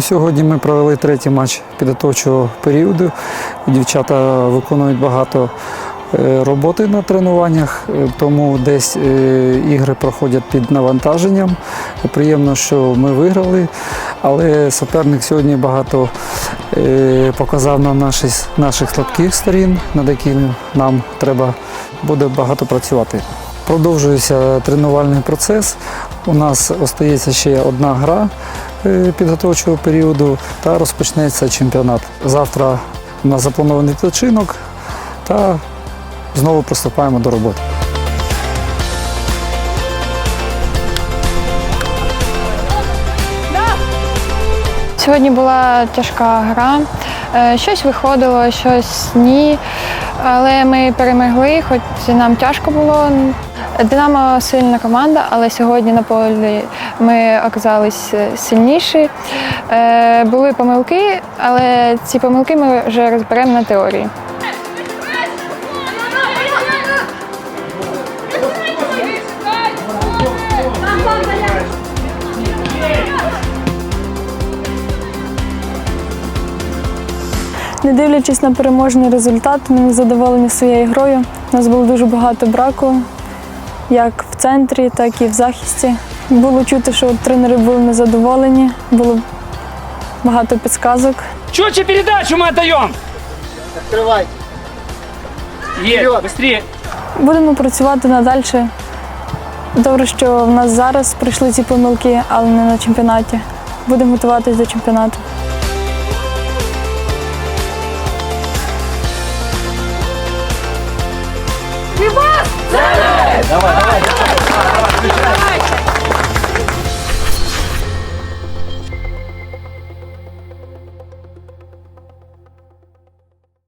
Сьогодні ми провели третій матч підготовчого періоду. Дівчата виконують багато е, роботи на тренуваннях, е, тому десь е, ігри проходять під навантаженням. Приємно, що ми виграли, але суперник сьогодні багато показав на наші, наших слабких сторін, над якими нам треба буде багато працювати. Продовжується тренувальний процес. У нас остається ще одна гра підготовчого періоду та розпочнеться чемпіонат. Завтра у нас запланований відпочинок та знову приступаємо до роботи. Сьогодні була тяжка гра. Е, Щось виходило, щось ні. Але ми перемогли, хоч нам тяжко було. Динамо сильна команда, але сьогодні на полі ми оказались сильніші. Е, Були помилки, але ці помилки ми вже розберемо на теорії. Не дивлячись на переможний результат, ми не задоволені своєю грою. У нас було дуже багато браку, як в центрі, так і в захисті. Було чути, що тренери були незадоволені, було багато підказок. Четче передачу мы отдаем. Открывайте. Есть, быстрее. Будемо працювати надалі. Добре, що в нас зараз прийшли ці помилки, але не на чемпіонаті. Будемо готуватись до чемпіонату.